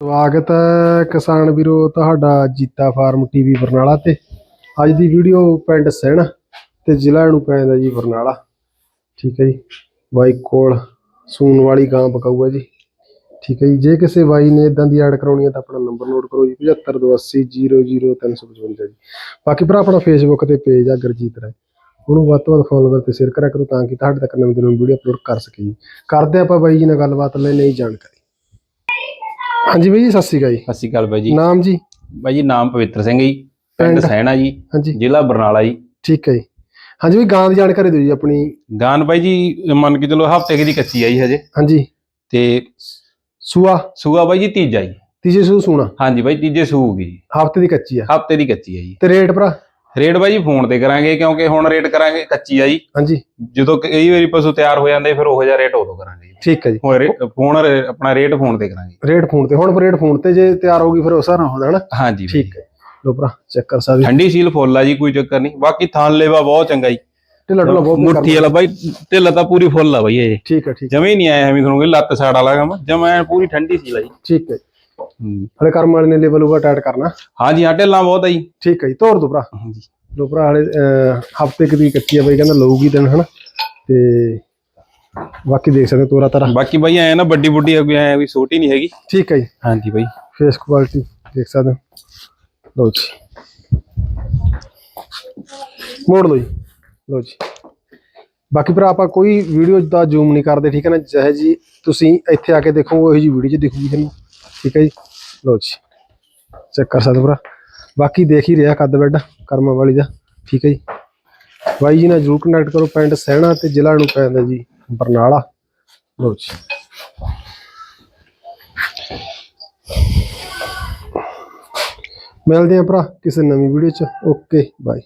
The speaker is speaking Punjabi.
ਸਵਾਗਤ ਹੈ ਕਿਸਾਨ ਵੀਰੋ ਤੁਹਾਡਾ ਜੀਤਾ ਫਾਰਮ ਟੀਵੀ ਬਰਨਾਲਾ ਤੇ। ਅੱਜ ਦੀ ਵੀਡੀਓ ਪਿੰਡ ਸੈਣ ਤੇ ਜ਼ਿਲ੍ਹਾ ਨੂੰ ਪੈਂਦਾ ਜੀ ਬਰਨਾਲਾ। ਠੀਕ ਹੈ ਜੀ। ਬਾਈ ਕੋਲ ਸੂਨ ਵਾਲੀ ਗਾਂ ਬਕਾਊ ਹੈ ਜੀ। ਠੀਕ ਹੈ ਜੀ। ਜੇ ਕਿਸੇ ਬਾਈ ਨੇ ਇਦਾਂ ਦੀ ਐਡ ਕਰਾਉਣੀ ਹੈ ਤਾਂ ਆਪਣਾ ਨੰਬਰ ਨੋਟ ਕਰੋ ਜੀ 7528000355 ਜੀ। ਬਾਕੀ ਭਰਾ, ਆਪਣਾ ਫੇਸਬੁੱਕ ਤੇ ਪੇਜ ਆ ਗੁਰਜੀਤ ਰਾਏ। ਉਹਨੂੰ ਵੱਧ ਤੋਂ ਵੱਧ ਫੋਲੋਵਰ ਤੇ ਸ਼ੇਅਰ ਕਰਿਆ ਕਰੋ ਤਾਂ ਕਿ ਤੁਹਾਡੇ ਤੱਕ ਨਵੀਂ ਤੋਂ ਨਵੀਂ ਵੀਡੀਓ ਅਪਲੋਡ ਕਰ ਸਕੀਏ ਕਰਦੇ ਆਪਾਂ ਬਾਈ ਜੀ ਨਾਲ ਗੱਲਬਾਤ, ਲੈ ਨਈ ਜਾਣਕਾਰੀ। ਹਾਂਜੀ ਬਾਈ ਜੀ ਸਤਿ ਸ਼੍ਰੀ ਅਕਾਲ ਜੀ। ਸਤਿ ਸ਼੍ਰੀ ਅਕਾਲ ਬਾਈ ਜੀ। ਨਾਮ ਜੀ? ਬਾਈ ਜੀ ਨਾਮ ਪਵਿੱਤਰ ਸਿੰਘ ਜੀ। ਪਿੰਡ? ਸੈਣਾ ਜੀ। ਜ਼ਿਲ੍ਹਾ ਬਰਨਾਲਾ ਜੀ। ਠੀਕ ਹੈ ਜੀ। ਹਾਂਜੀ ਵੀ ਗਾਂ ਦੀ ਜਾਣਕਾਰੀ ਦਿਓ ਜੀ ਆਪਣੀ। ਗਾਨ ਬਾਈ ਜੀ ਮੰਨ ਕੇ ਚਲੋ ਹਫ਼ਤੇ ਦੀ ਕੱਚੀ ਆਈ ਹਜੇ। ਹਾਂਜੀ। ਤੇ ਸੂਆ? ਸੂਆ ਬਾਈ ਜੀ ਤੀਜਾ ਜੀ। ਤੀਜੇ ਸੂ ਸੂਣਾ? ਹਾਂਜੀ ਬਾਈ ਤੀਜੇ ਸੂਗੀ ਜੀ। ਹਫ਼ਤੇ ਦੀ ਕੱਚੀ ਆ। ਹਫ਼ਤੇ ਦੀ ਕੱਚੀ ਆ ਜੀ ਤੇ ਰੇਟ ਭਰਾ? ਰੇਟ ਬਾਈ ਫੋਨ ਤੇ ਕਰਾਂਗੇ ਕਿਉਂਕਿ ਹੁਣ ਰੇਟ ਕਰਾਂਗੇ ਕੱਚੀ ਆ ਜੀ। ਹਾਂਜੀ। ਜਦੋਂ ਕਈ ਵਾਰੀ ਪਸ਼ੂ ਤਿਆਰ ਹੋ ਜਾਂਦੇ ਫਿਰ ਉਹੋ ਜਿਹਾ ਰੇਟ ਉਦੋਂ ਕਰਾਂਗੇ ਠੀਕ ਹੈ ਜੀ। ਹੁਣ ਰੇ- ਫੋਨ ਆਪਣਾ ਰੇਟ ਫੋਨ ਤੇ ਕਰਾਂਗੇ। ਰੇਟ ਫੋਨ ਤੇ ਹੁਣ ਰੇਟ ਫੋਨ ਤੇ ਜੇ ਤਿਆਰ ਹੋ ਗਈ ਫਿਰ ਉਸ ਨਾਲ ਹੁੰਦਾ ਹਨਾ? ਹਾਂਜੀ। ਠੀਕ ਹੈ ਲੋ ਭਰਾ ਚੈੱਕ ਕਰ ਸਕਦੇ ਠੰਡੀ ਸੀਲ ਫੁੱਲ ਆ ਜੀ ਕੋਈ ਚੱਕਰ ਨਹੀਂ। ਬਾਕੀ ਥਾਨ ਲੇਵਾ ਬਹੁਤ ਚੰਗਾ ਜੀ। ਢਿੱਲਾ ਢੁੱਲਾ ਬਹੁਤ ਮੁੱਠੀ ਵਾਲਾ ਬਾਈ ਢਿੱਲਾ ਤਾਂ ਪੂਰੀ ਫੁੱਲ ਆ ਬਾਈ ਇਹ। ਠੀਕ ਹੈ ਠੀਕ ਜਮੇ ਨਹੀਂ ਆਇਆ ਐਵੇਂ ਤੁਹਾਨੂੰ ਲੱਤ ਸਾੜ ਵਾਲਾ ਕੰਮ। ਜਮਾ ਪੂਰੀ ਠੰਡੀ ਸੀ ਜੀ। ਠੀਕ ਹੈ ਹਲੇ ਕਰਮ ਵਾਲੇ ਨੇ ਲੈਵਲ ਉਪਰ ਟਾਈਟ ਕਰਨਾ। ਹਾਂਜੀ ਹਾਂ ਢਿੱਲਾਂ ਬਹੁਤ ਆ ਜੀ। ਠੀਕ ਹੈ ਜੀ ਤੋਰ ਦੋ ਭਰਾ। ਹਾਂਜੀ। ਲੋ ਭਰਾ ਹਲੇ ਹਫ਼ਤੇ ਕੁ ਦੀ ਕੱਚੀ ਆ ਬਈ ਕਹਿੰਦਾ ਲਊਗੀ ਦਿਨ ਹਨਾ। ਤੇ ਬਾਕੀ ਦੇਖ ਸਕਦੇ ਤੋਰਾ ਤਰਾ। ਬਾਕੀ ਬਾਈ ਐ ਨਾ ਵੱਡੀ ਬੁੱਢੀ ਆ ਕੋਈ ਐ ਵੀ ਛੋਟੀ ਨਹੀਂ ਹੈਗੀ। ਠੀਕ ਹੈ ਜੀ। ਹਾਂਜੀ ਬਾਈ। ਫੇਸ ਕੁਆਲਿਟੀ ਦੇਖ ਸਕਦੇ ਲਓ ਜੀ। ਮੋੜ ਲਓ ਜੀ। ਲਓ ਜੀ। ਬਾਕੀ ਭਰਾ ਆਪਾਂ ਕੋਈ ਵੀਡੀਓ ਦਾ ਜ਼ੂਮ ਨਹੀਂ ਕਰਦੇ ਠੀਕ ਹੈ ਨਾ? ਜਿਹੇ ਜੀ ਤੁਸੀਂ ਇੱਥੇ ਆ ਕੇ ਦੇਖੋ ਉਹੀ ਜੀ ਵੀਡੀਓ ਚ ਦਿਖੂਗੀ ਤੁਹਾਨੂੰ। ਠੀਕ ਹੈ ਜੀ। ਲਓ ਜੀ ਚੈੱਕ ਕਰ ਸਕਦੇ ਭਰਾ ਬਾਕੀ ਦੇਖ ਹੀ ਰਿਹਾ ਕੱਦ ਬੈੱਡ, ਕਰਮਾ ਵਾਲੀ ਦਾ। ਠੀਕ ਹੈ ਜੀ। ਬਾਈ ਜੀ ਨਾਲ ਜਰੂਰ ਕੰਟੈਕਟ ਕਰੋ, ਪਿੰਡ ਸਹਿਣਾ ਤੇ ਜ਼ਿਲ੍ਹਾ ਨੂੰ ਪੈਂਦਾ ਜੀ, ਬਰਨਾਲਾ। ਲੋ ਜੀ। ਮਿਲਦੇ ਆਂ ਭਰਾ ਕਿਸੇ ਨਵੀਂ ਵੀਡੀਓ ਚ। Okay bye